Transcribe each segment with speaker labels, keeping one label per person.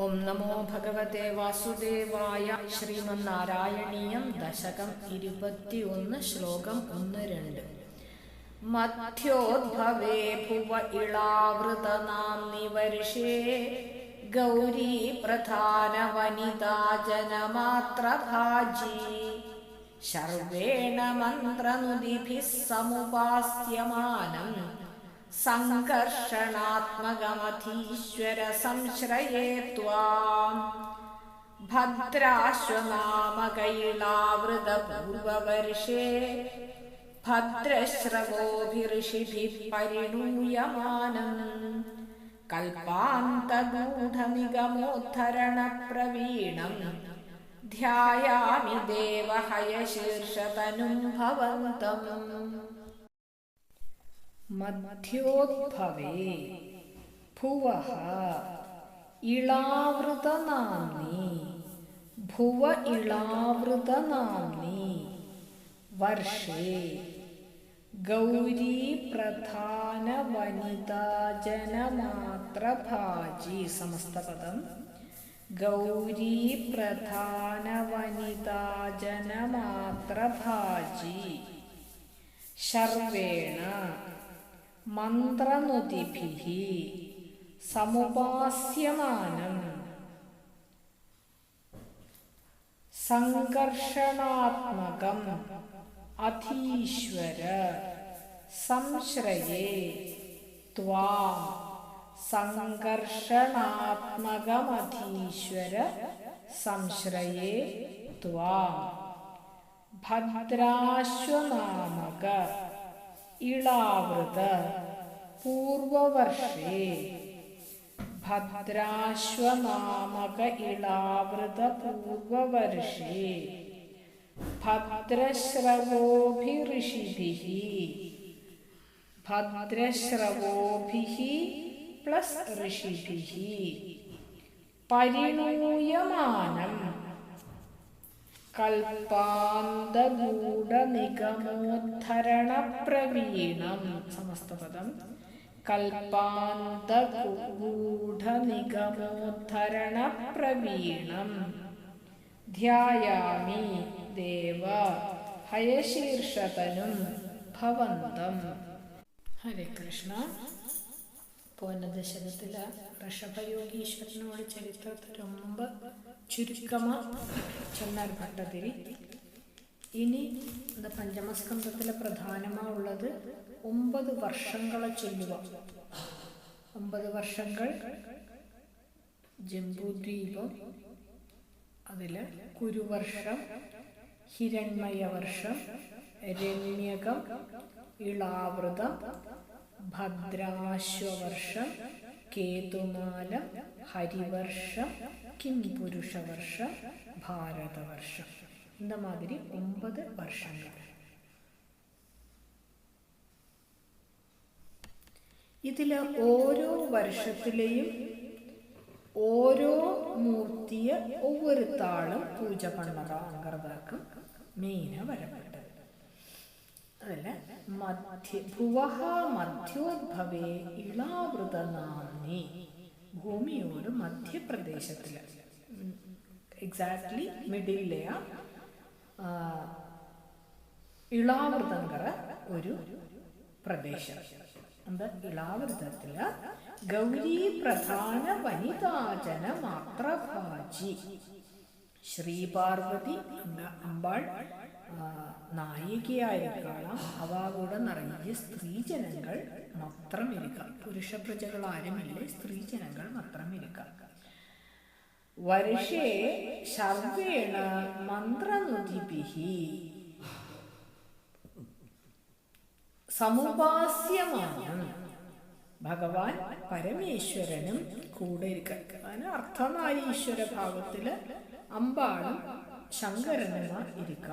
Speaker 1: ഓം നമോ ഭഗവതേ വാസുദേവായ ശ്രീമന്നാരായണീയം ദശകം ഇരുപത്തിയൊന്ന് ശ്ലോകം ഒന്ന് രണ്ട്. മധ്യോദ്ഭവേ ഭുവ ഇളാവൃതനാംനി നിവർഷേ ഗൗരീ പ്രധാന വനിതാ ജനമാത്രഭാജി. ശർവേണ മന്ത്രനുദിഭിः സമുപാസ്യമാനം സങ്കർഷണാത്മകമധീശ്വര സംശ്രയേ ത്വാം. ഭദ്രാശ്വനാമകൈളാവൃതപൂർവവർഷേ ഭദ്രശ്രവോഭിഋഷിഭിः പരിണൂയമാനം കൽപ്പാന്തഗൂഢനിഗമോദ്ധരണപ്രവീണം ധ്യായാമി ദേവഹയശീർഷതനും ഭവന്തം. മധ്യോദ്ഭവേ ഭുവ ഇളാവൃതനാംനി ഭുവ ഇളാവൃതനാംനി വർഷേ ഗൗരീ പ്രധാന വനിതാജനമാത്രഭാജി സമസ്തപദം ഗൗരീ പ്രധാന വനിതാജനമാത്രഭാജി ശർവേണ മന്ത്രനുതിഭിः സമുപാസ്യമാനം. സംഘർഷണാത്മകം അധീശ്വര സംശ്രയേ ത്വാം. സംഘർഷണാത്മകമധീശ്വര സംശ്രയേ ത്വാം. ഭദ്രാശ്വനാമക ഇളാവൃത പൂർവവർഷേ. ഭദ്രാശ്വനാമക ഇളാവൃത പൂർവവർഷേ. ഭദ്രശ്രവോഭിഋഷിഭിः. ഭദ്രശ്രവോഭിः പ്ലസ് ഋഷിഭിः. പരിണൂയമാനം കൽപ്പാന്തഗൂഢനിഗമോദ്ധരണപ്രവീണം. സമസ്തപദം. കൽപ്പാന്തഗൂഢനിഗമോദ്ധരണപ്രവീണം. ധ്യായാമി ദേവ. ഹയശീർഷതനും ഭവന്തം. ഹരേ കൃഷ്ണ. പോന്നദശകത്തിലെ ഋഷഭയോഗീശ്വരനോട് ചരിത്രത്തിൽ മുമ്പ് ചുരുക്കമാ ചെന്നാൽ ഭട്ടതിരി ഇനി இந்த പഞ്ചമസ്കന്ധത്തിലെ പ്രധാനമാ ഉള്ളത് ഒമ്പത് വർഷങ്ങളെ ചൊല്ലുക ഒമ്പത് വർഷങ്ങൾ ജംബൂദ്വീപം അതിൽ കുരുവർഷം ഹിരൺമയവർഷം രമ്യകം ഇളാവൃതം ഭദ്രാശ്വവർഷം കേതുമാലം ഹരിവർഷം കിംപുരുഷവർഷം ഭാരതവർഷം இந்த மாதிரி ഒമ്പത് വർഷങ്ങൾ ഇതിൽ ഓരോ വർഷത്തിലെയും ഓരോ മൂർത്തിയെ ഒവ്വൊരുത്താളും പൂജ പണ്ണറാങ്കറതാക്കും മീന വരപ്പെട്ടത് അതല്ല മധ്യ ഭുവഹ മധ്യോദ്ഭവേ ഇളാവൃതനാംനി ഭൂമിയോട് മധ്യപ്രദേശത്തിൽ എക്സാക്ട്ലി മിഡിലെയ ഇളാവൃതങ്കര ഒരു പ്രദേശം. എന്താ? ഇളാവൃതത്തിൽ ഗൗരി പ്രധാന വനിതാജന മാത്രഭാജി. ശ്രീപാർവതി അമ്പാൾ നായികയായിരിക്കണം അവ കൂടെ നിറയെ സ്ത്രീജനങ്ങൾ മാത്രം ഇരിക്കാം. പുരുഷ പ്രജകൾ ആരുമില്ലേ സ്ത്രീജനങ്ങൾ മാത്രം ഇരിക്കാം. വർഷേ ശർവേണ മന്ത്രനുതിഭിഹി സമുപാസ്യമാണ് ഭഗവാൻ പരമേശ്വരനും കൂടെ ഇരിക്കാൻ അർത്ഥനാരീശ്വര ഭാവത്തിൽ അമ്പാളും ശങ്കരനുമാർ ഇരിക്ക.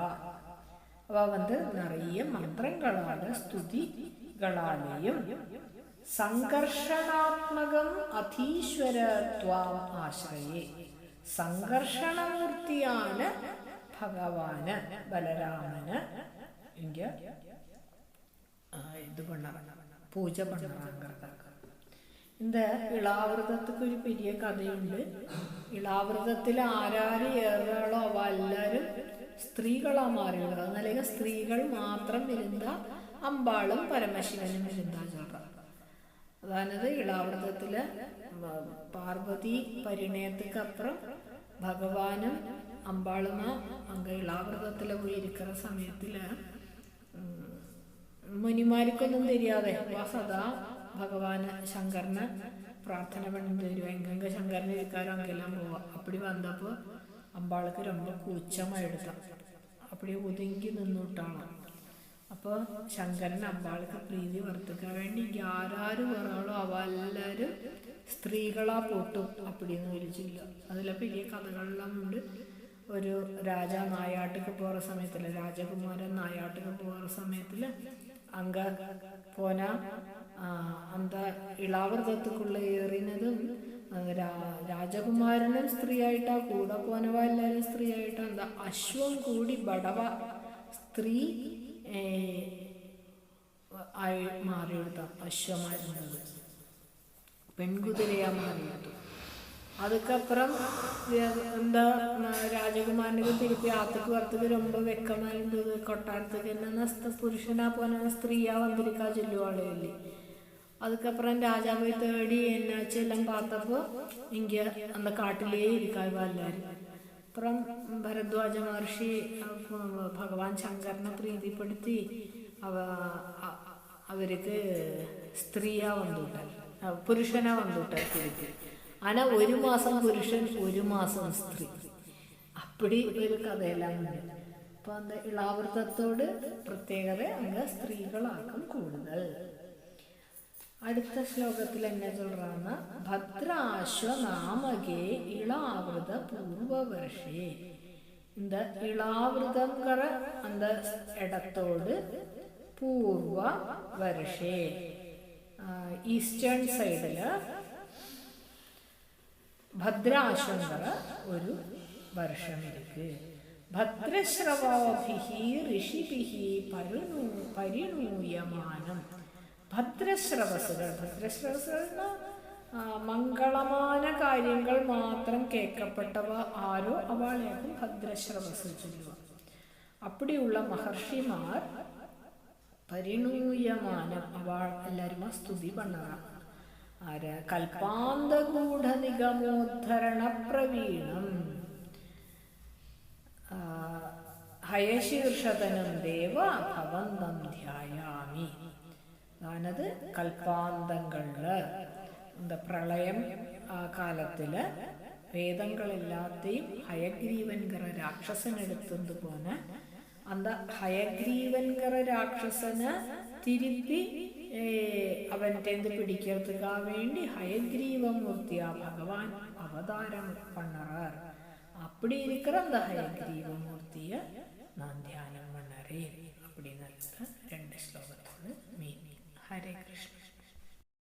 Speaker 1: അവ വന്ന് നിറയെ മന്ത്രങ്ങളാണ് സ്തുതികളാണെയും. സംഘർഷണാത്മകം അധീശ്വരത്വാം ആശ്രയേ. സംഘർഷണമൂർത്തിയാണ് ഭഗവാന് ബലരാമന്. ഇത് പണ്ണറങ്ങ പൂജ പണ്ണറാങ്കർക്കാക്ക இந்த ഇളാവൃതത്തിക്ക് ഒരു പെരിയ കഥയുണ്ട്. ഇളാവൃതത്തിൽ ആരാര് ഏറാളോ അവ എല്ലാവരും സ്ത്രീകളാ മാറിയുള്ളത്. അതല്ലെങ്കിൽ സ്ത്രീകൾ മാത്രം വരുന്ന അമ്പാളും പരമശിവനും വരുന്ന ചൊല്ലത് അതായത് ഇളാവൃതത്തിൽ പാർവതി പരിണയത്തിക്കപ്പുറം ഭഗവാനും അമ്പാളുമ അങ്ങ് ഇളാവൃതത്തിൽ പോയി ഇരിക്കുന്ന സമയത്തിൽ മുനിമാർക്കൊന്നും തിരിയാതെ അപ്പോൾ സദാ ഭഗവാന് ശങ്കറിന് പ്രാർത്ഥന പണി തരുവാ എങ്കെങ്ക ശങ്കറിന് ഇരിക്കാരോ അങ്ങെല്ലാം പോവാം. അപ്പടി വന്നപ്പോൾ അമ്പാൾക്ക് ரொம்ப കൂച്ചമായെടുക്കാം അപ്പടി ഒതുങ്ങി നിന്നിട്ടാണ്. അപ്പോൾ ശങ്കരൻ അമ്പാൾക്ക് പ്രീതി വർത്തിക്കാൻ വേണ്ടി ആരാരും വേറാളോ അവ സ്ത്രീകളാ പൊട്ടും അപ്പടിയെന്ന് വിളിച്ചില്ല. അതിലെ വലിയ കഥകളെല്ലാം ഉണ്ട്. ഒരു രാജ നായാട്ടുക്ക് പോகிற സമയത്തിൽ രാജകുമാരൻ നായാട്ടുക്ക് പോகிற സമയത്തിൽ അങ്ക പോന എന്താ இளாவிரதத்துக்குள்ளே ഏറിയതും രാജകുമാരനും സ്ത്രീയായിട്ടാ കൂടെ പോനവ എല്ലാവരും സ്ത്രീയായിട്ടാ എന്താ അശ്വം കൂടി ബടവ സ്ത്രീ ആയി മാറിയെടുത്ത അശ്വമായിരുന്നത് പെൺകുതിരയാ മാറിയെടുത്തു அதுக்கப்புறம் എന്താ രാജകുമാരനുക്ക് തിരുപ്പി ആത്തുക്ക് പുറത്തുക്ക് ரொம்ப വെക്കമാ இருந்தது கொட்டாரத்துக்கு என்னன்னா புருஷனா போன ஸ்திரீயா வந்திருக்கா சொல்லுவாளே அதுக்கப்புறம் ராஜாவை தேடி என்னாச்சு எல்லாம் பார்த்தப்போ இங்க அந்த காட்டிலே இருக்கா இவ எல்லாரும் அப்புறம் ഭരദ്വാജ മഹർഷി ഭഗവാൻ ശങ്കരനെ പ്രീതിപ്പെടുത്തി അവ അവർക്ക് സ്ത്രീയാ വന്നിട്ട് പുരുഷനാ വന്നിട്ട് തിരുപ്പി ആന ഒരു മാസം പുരുഷൻ ഒരു മാസം സ്ത്രീ അപ്പടി ഒരു കഥയെല്ലാം ഉണ്ട് അപ്പൊ அந்த ഇളാവൃതത്തോട് പ്രത്യേകത അങ്ങ് സ്ത്രീകളാക്കും കൂടുതൽ അടുത്ത ശ്ലോകത്തിൽ എന്നെ ചൊല്ലുന്ന ഭദ്രാശ്വനാമകേ ഇളാവൃത പൂർവവർഷേ இந்த இளாவிரதங்கிற அந்த இடத்தோடு பூர்வ வருஷே ഈസ്റ്റേൺ സൈഡില് ഭദ്രാശ്വങ്കര ഒരു വർഷം ഇരിക്ക് ഭദ്രശ്രവോഭിഹി ഋഷിഭിഹി പരിണൂ പരിണൂയമാനം ഭദ്രശ്രവസുകൾ ഭദ്രശ്രവസുകൾ മംഗളമായ കാര്യങ്ങൾ മാത്രം കേൾക്കപ്പെട്ടവ ആരോ അവളെയാകും ഭദ്രശ്രവസ് ചൊല്ലുക അപ്പടിയുള്ള മഹർഷിമാർ പരിണൂയമാനം അവൾ എല്ലാവരും ആ സ്തുതി പണ്ണതാണ് ആര്? കൽപ്പാന്തഗൂഢ നിഗമോദ്ധരണ പ്രവീണം ഹയശീർഷതനം ദേവ ഭവന്തം ധ്യായാമി. ഞാനത് കൽപ്പാന്തങ്ങളിൽ എന്താ പ്രളയം കാലത്തിൽ വേദങ്ങളെല്ലാത്തെയും ഹയഗ്രീവൻകര രാക്ഷസൻ എടുത്തത് പോലെ അന്ത ഹയഗ്രീവൻകര രാക്ഷസന് തിരുപ്പി അവന്റെ പിടിக்கிறதுக்காக വേണ്ടി ഹയഗ്രീവമൂർത്തി ആ ഭഗവാൻ അവതാരം പണറർ. അപ്പടി ഇരിക്കുന്ന അന്ത ഹയഗ്രീവമൂർത്തിയെ? നാം ധ്യാനം പണറേ അപ്പടി அப்படின்னு രണ്ട് ശ്ലോകം Hare Krishna.